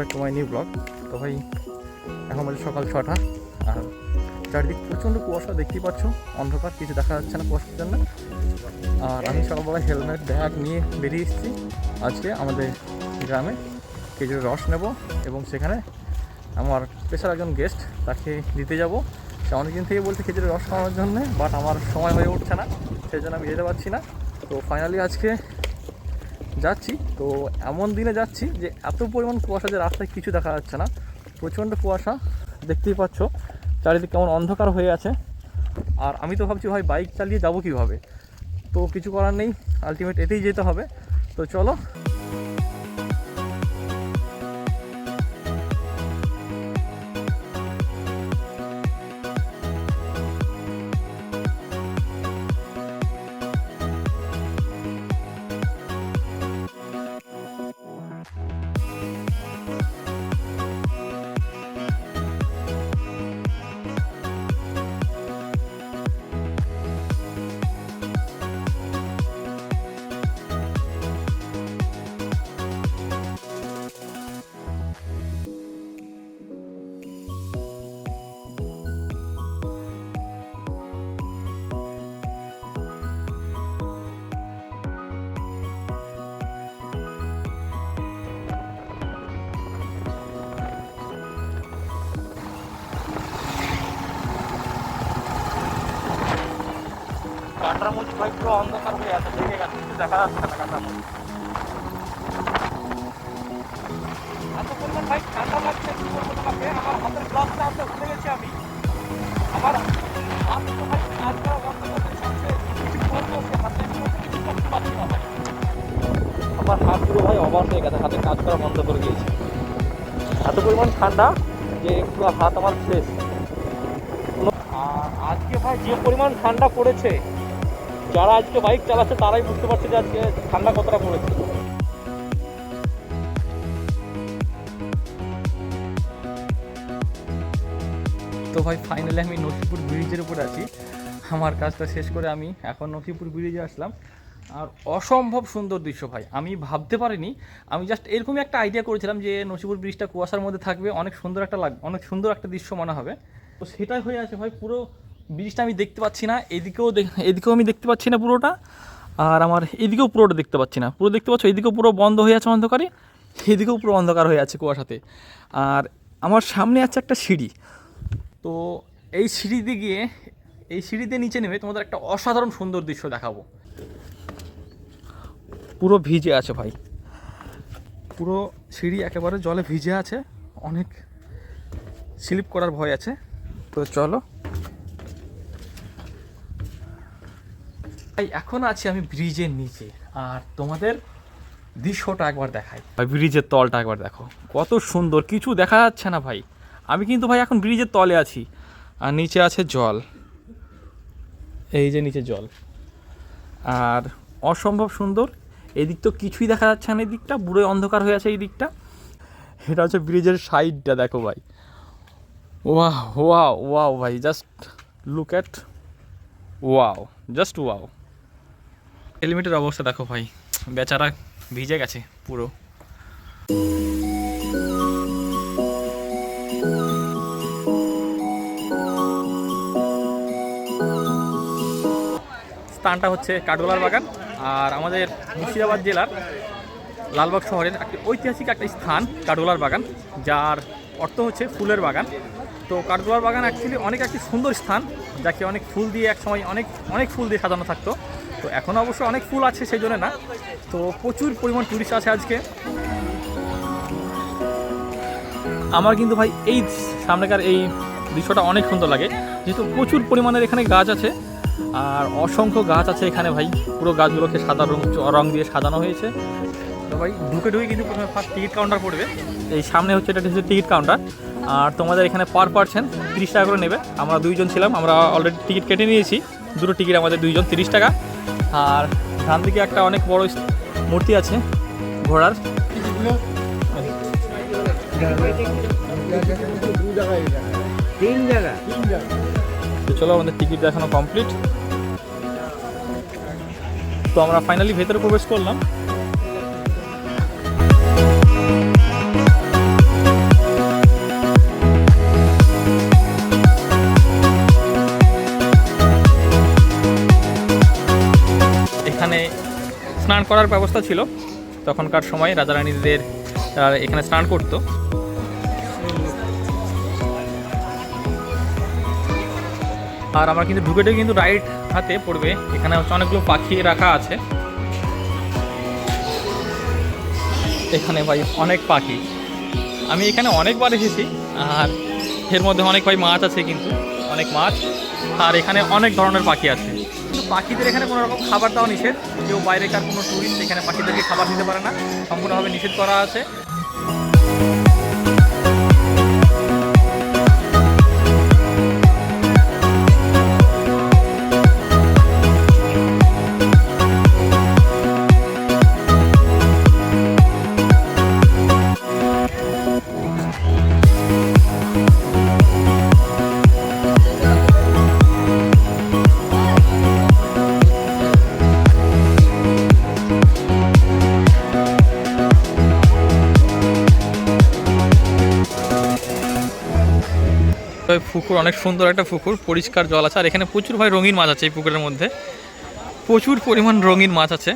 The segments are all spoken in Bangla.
Back to my new blog তো ভাই, এখন বাজে সকাল ছটা, আর চারিদিক প্রচণ্ড কুয়াশা দেখতেই পাচ্ছ, অন্ধকার, কিছু দেখা যাচ্ছে না কুয়াশার জন্য। আর আমি সকালবেলা হেলমেট, ব্যাগ নিয়ে বেরিয়ে এসেছি। আজকে আমাদের গ্রামে খেজুরের রস নেব এবং সেখানে আমার স্পেশাল একজন গেস্ট তাকে দিতে যাব। সে অনেকদিন থেকে বলছে খেজুরের রস খাওয়ানোর জন্য বাট আমার সময় হয়ে উঠছে না, সেই জন্য আমি যেতে পারছি না। তো ফাইনালি আজকে যাচ্ছি। তো এমন দিনে যাচ্ছি যে এত পরিমাণ কুয়াশা যে রাস্তায় কিছু দেখা যাচ্ছে না। প্রচণ্ড কুয়াশা, দেখতেই পাচ্ছ। চারিদিক কেমন অন্ধকার হয়ে আছে। আর আমি তো ভাবছি, ভাই, বাইক চালিয়ে যাব কীভাবে? তো কিছু করার নেই। আলটিমেট এতেই যেতে হবে। তো চলো পুরো অন্ধকার হয়ে আছে দেখে গেছে কিছু দেখা যাচ্ছে না এত পরিমাণ ভাই ঠান্ডা লাগছে কি বলব তোমাকে? আমার হাতের গ্লাভসটা হাতে ভুলে গেছি আমি। আমার হাত তো ভাই কাজ করা বন্ধ করতে চাচ্ছে কিছু করব সে হাতে কিছু করতে পারছি না ভাই। আমার হাত পুরো ভাই অবাক হয়ে গেছে হাতে কাজ করা বন্ধ করে দিয়েছে। এত পরিমাণ ঠান্ডা যে পুরো হাত আমার ফ্রেশ আর আজকে ভাই যে পরিমাণ ঠান্ডা পড়েছে যারা আজকে বাইক চালাচ্ছে তারাই বুঝতে পারছে যে আজকে ঠান্ডা কতটা পড়েছে। তো ভাই ফাইনালি আমি নসিপুর ব্রিজের উপর আছি। আমার কাজটা শেষ করে আমি এখন নসিপুর ব্রিজে আসলাম। আর অসম্ভব সুন্দর দৃশ্য ভাই আমি ভাবতে পারিনি। আমি জাস্ট এরকমই একটা আইডিয়া করেছিলাম যে নসিপুর ব্রিজটা কুয়াশার মধ্যে থাকবে অনেক সুন্দর একটা লাগ অনেক সুন্দর একটা দৃশ্য মনে হবে। তো সেটাই হয়ে আছে ভাই পুরো ব্রিজটা আমি দেখতে পাচ্ছি না, এদিকেও এদিকেও আমি দেখতে পাচ্ছি না পুরোটা, আর আমার এদিকেও পুরোটা দেখতে পাচ্ছি না। পুরো দেখতে পাচ্ছ, এদিকেও পুরো বন্ধ হয়ে আছে অন্ধকারে, এদিকেও পুরো অন্ধকার হয়ে আছে কুয়াশাতে। আর আমার সামনে আছে একটা সিঁড়ি। তো এই সিঁড়িতে গিয়ে, এই সিঁড়িতে নিচে নেমে তোমাদের একটা অসাধারণ সুন্দর দৃশ্য দেখাবো। পুরো ভিজে আছে ভাই। পুরো সিঁড়ি একেবারে জলে ভিজে আছে, অনেক স্লিপ করার ভয় আছে। তো চলো। ভাই এখন আছি আমি ব্রিজের নিচে। আর তোমাদের দৃশ্যটা একবার দেখাই। ভাই, ব্রিজের তলটা একবার দেখো। কত সুন্দর, কিছু দেখা যাচ্ছে না ভাই। আমি কিন্তু ভাই এখন ব্রিজের তলে আছি। আর নিচে আছে জল। এই যে নিচে জল। আর অসম্ভব সুন্দর। এদিক তো কিছুই দেখা যাচ্ছে না এই দিকটা পুরো অন্ধকার হয়ে আছে এই দিকটা। এটা হচ্ছে ব্রিজের সাইডটা, দেখো ভাই। ওয়াও ওয়াও ওয়াও ভাই। Just look at wow, just wow. হেলমেটের অবস্থা দেখো ভাই। বেচারা ভিজে গেছে পুরো। স্থানটা হচ্ছে কাঠগোলার বাগান আর আমাদের মুর্শিদাবাদ জেলার লালবাগ শহরের একটি ঐতিহাসিক একটা স্থান কাঠগোলার বাগান, যার অর্থ হচ্ছে ফুলের বাগান। তো কাঠগোলার বাগান অ্যাকচুয়ালি অনেক একটি সুন্দর স্থান, যাকে অনেক ফুল দিয়ে এক সময় অনেক অনেক ফুল দিয়ে সাজানো থাকতো। তো এখন অবশ্য অনেক ফুল আছে, সেই জন্য না। তো প্রচুর পরিমাণ টুরিস্ট আছে আজকে। আমার কিন্তু ভাই এই সামনেকার এই দৃশ্যটা অনেক সুন্দর লাগে। যেহেতু প্রচুর পরিমাণের এখানে গাছ আছে, আর অসংখ্য গাছ আছে এখানে ভাই। পুরো গাছগুলোকে সাদা রং রং দিয়ে সাজানো হয়েছে। তো ভাই ঢুকে ঢুকে কিন্তু প্রথমে ফার্স্ট টিকিট কাউন্টার পড়বে। এই সামনে হচ্ছে এটা হচ্ছে টিকিট কাউন্টার আর তোমাদের এখানে পার পার্সেন্ট তিরিশ টাকা করে নেবে। আমরা দুইজন ছিলাম, আমরা অলরেডি টিকিট কেটে নিয়েছি। দুটো টিকিট আমাদের দুইজন, তিরিশ টাকা। আর ডান দিকে একটা অনেক বড় মূর্তি আছে, ঘোড়ার। তো চলো আমাদের টিকিট দেখানো কমপ্লিট তো আমরা ফাইনালি ভেতরে প্রবেশ করলাম। করার ব্যবস্থা ছিল। তখনকার সময় রাজা রানীদের এখানে স্নান করতো। আর আমার কিন্তু ঢুকেটে কিন্তু রাইট হাতে পড়বে। এখানে হচ্ছে অনেকগুলো পাখি রাখা আছে। এখানে ভাই অনেক পাখি। আমি এখানে অনেকবার এসেছি, আর এর মধ্যে অনেক ভাই মাছ আছে কিন্তু, অনেক মাছ। আর এখানে অনেক ধরনের পাখি আছে। পাখিদের এখানে কোনো রকম খাবার দেওয়া নিষেধ। কেউ বাইরেকার কোনো টুরিস্ট এখানে পাখিদেরকে খাবার দিতে পারে না। সম্পূর্ণভাবে নিষেধ করা আছে। পুকুর অনেক সুন্দর একটা পুকুর, পরিষ্কার জল আছে। আর এখানে প্রচুর ভাই রঙিন মাছ আছে এই পুকুরের মধ্যে। প্রচুর পরিমাণ রঙিন মাছ আছে।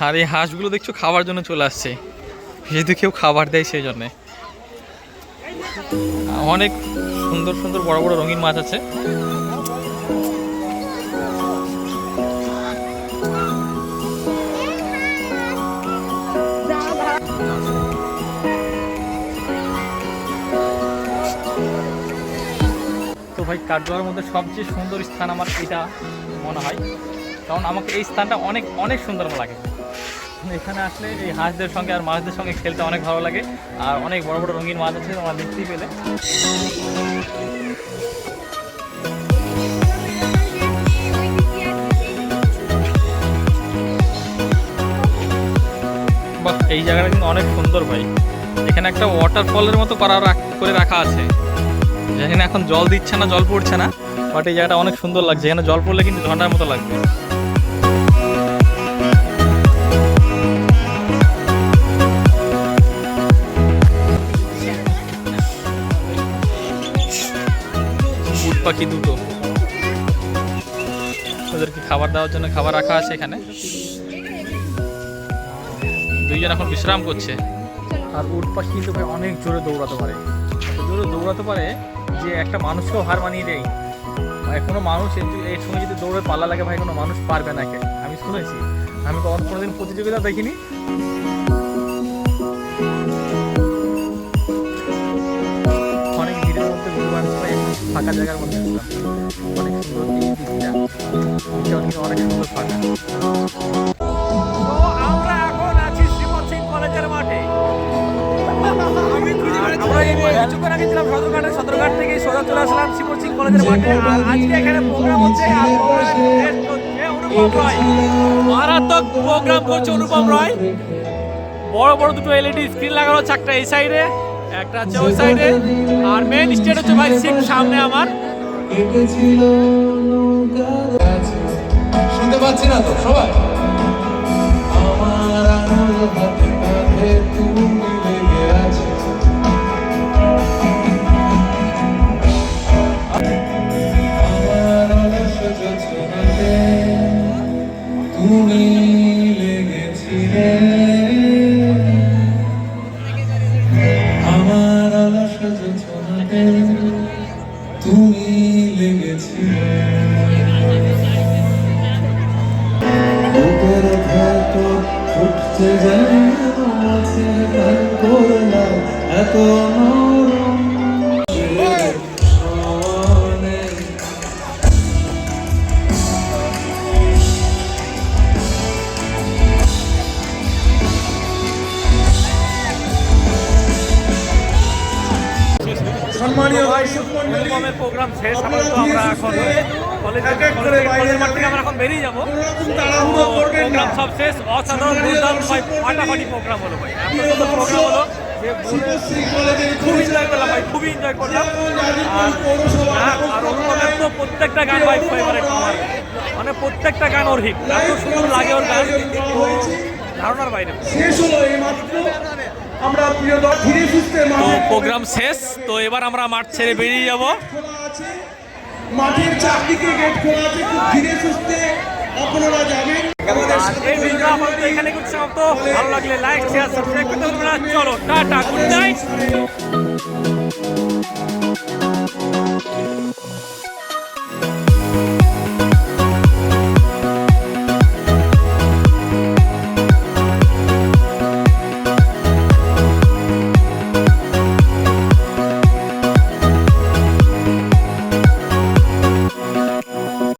আর এই হাঁসগুলো দেখছ খাবার জন্য চলে আসছে। যেহেতু কেউ খাবার দেয় সেই জন্যে। অনেক সুন্দর সুন্দর বড় বড় রঙিন মাছ আছে। ভাই, কাঠগড়ার মধ্যে সবচেয়ে সুন্দর স্থান আমার এটা মনে হয়। কারণ আমাকে এই স্থানটা অনেক অনেক সুন্দর লাগে। এখানে আসলে এই হাঁসদের সঙ্গে আর মাছদের সঙ্গে খেলতে অনেক ভালো লাগে। আর অনেক বড় বড় রঙিন মাছ আছে, তোমরা দেখতেই পেলে। এই জায়গাটা কিন্তু অনেক সুন্দর ভাই। এখানে একটা ওয়াটারফলের মতো করা করে রাখা আছে। যেখানে এখন জল দিচ্ছে না, জল পড়ছে না বাট এই জায়গাটা অনেক সুন্দর লাগছে। এখানে জল পড়লে কিন্তু ঝর্ণার মতো লাগবে। পাখি দুটো। ওদেরকে খাবার দেওয়ার জন্য খাবার রাখা আছে এখানে। দুইজন এখন বিশ্রাম করছে। আর উট পাখি অনেক জোরে দৌড়াতে পারে। দৌড়াতে পারে যে একটা মানুষকেও হার মানিয়ে দেয়। মানে কোনো মানুষ এর- সঙ্গে যদি দৌড়ে পাল্লা লাগে ভাই, কোনো মানুষ পারবে না কে আমি শুনেছি। আমি কোনোদিন প্রতিযোগিতা দেখিনি। অনেক ভিড়ের মধ্যে ঘুরবার ফাঁকা জায়গার মধ্যে। অনেক সুন্দর অনেক সুন্দর ফাঁকা। কিছুক্ষণ আগে ছিলাম সদরঘাটে। সদরঘাট থেকে সোজা চলে আসলাম শ্রীমন্ত সিং কলেজের মাঠে। আর আজকে এখানে প্রোগ্রাম হচ্ছে মারাত্মক প্রোগ্রাম করছে অনুপম রয়। বড় বড় দুটো এলইডি স্ক্রিন লাগানো হচ্ছে একটা এই সাইডে একটা আছে ওই সাইডে আর মেন স্টেজ হচ্ছে ভাই ঠিক সামনে আমার। শুনতে পাচ্ছি না তো সবাই? আমার আঙুল হাতে কাঁধে তুমি তুমি লেগেছিলে প্রোগ্রাম শেষ আপাতত আমরা এখন কলেজের মাঠ থেকে আমরা এখন বেরিয়ে যাব। প্রোগ্রাম সব শেষ অসাধারণ দুর্দান্ত ভাই ফাটাফাটি প্রোগ্রাম হলো ভাই। এত প্রোগ্রাম হলো খুব এনজয় করলাম ভাই খুবই এনজয় করলাম। আর অনুপমের তো প্রত্যেকটা গান ভাই ফেভারিট আমার মানে প্রত্যেকটা গান ওর হিট এত সুন্দর লাগে ওর গান। ধারণার বাইরে। শেষ হলো এই মাত্র আমরা প্রিয় দল ধীরে সুস্থে তো প্রোগ্রাম শেষ তো এবার আমরা মাঠ ছেড়ে বেরিয়ে যাব। খোলা আছে। মাঠের চারদিকে গেট খোলা আছে। খুব ধীরে সুস্থে আপনারা যাবেন। এই ভিডিও আপাতত এখানে করছি সমাপ্ত। ভালো লাগলে লাইক শেয়ার সাবস্ক্রাইব করতে না। চলো টাটা গুড নাইট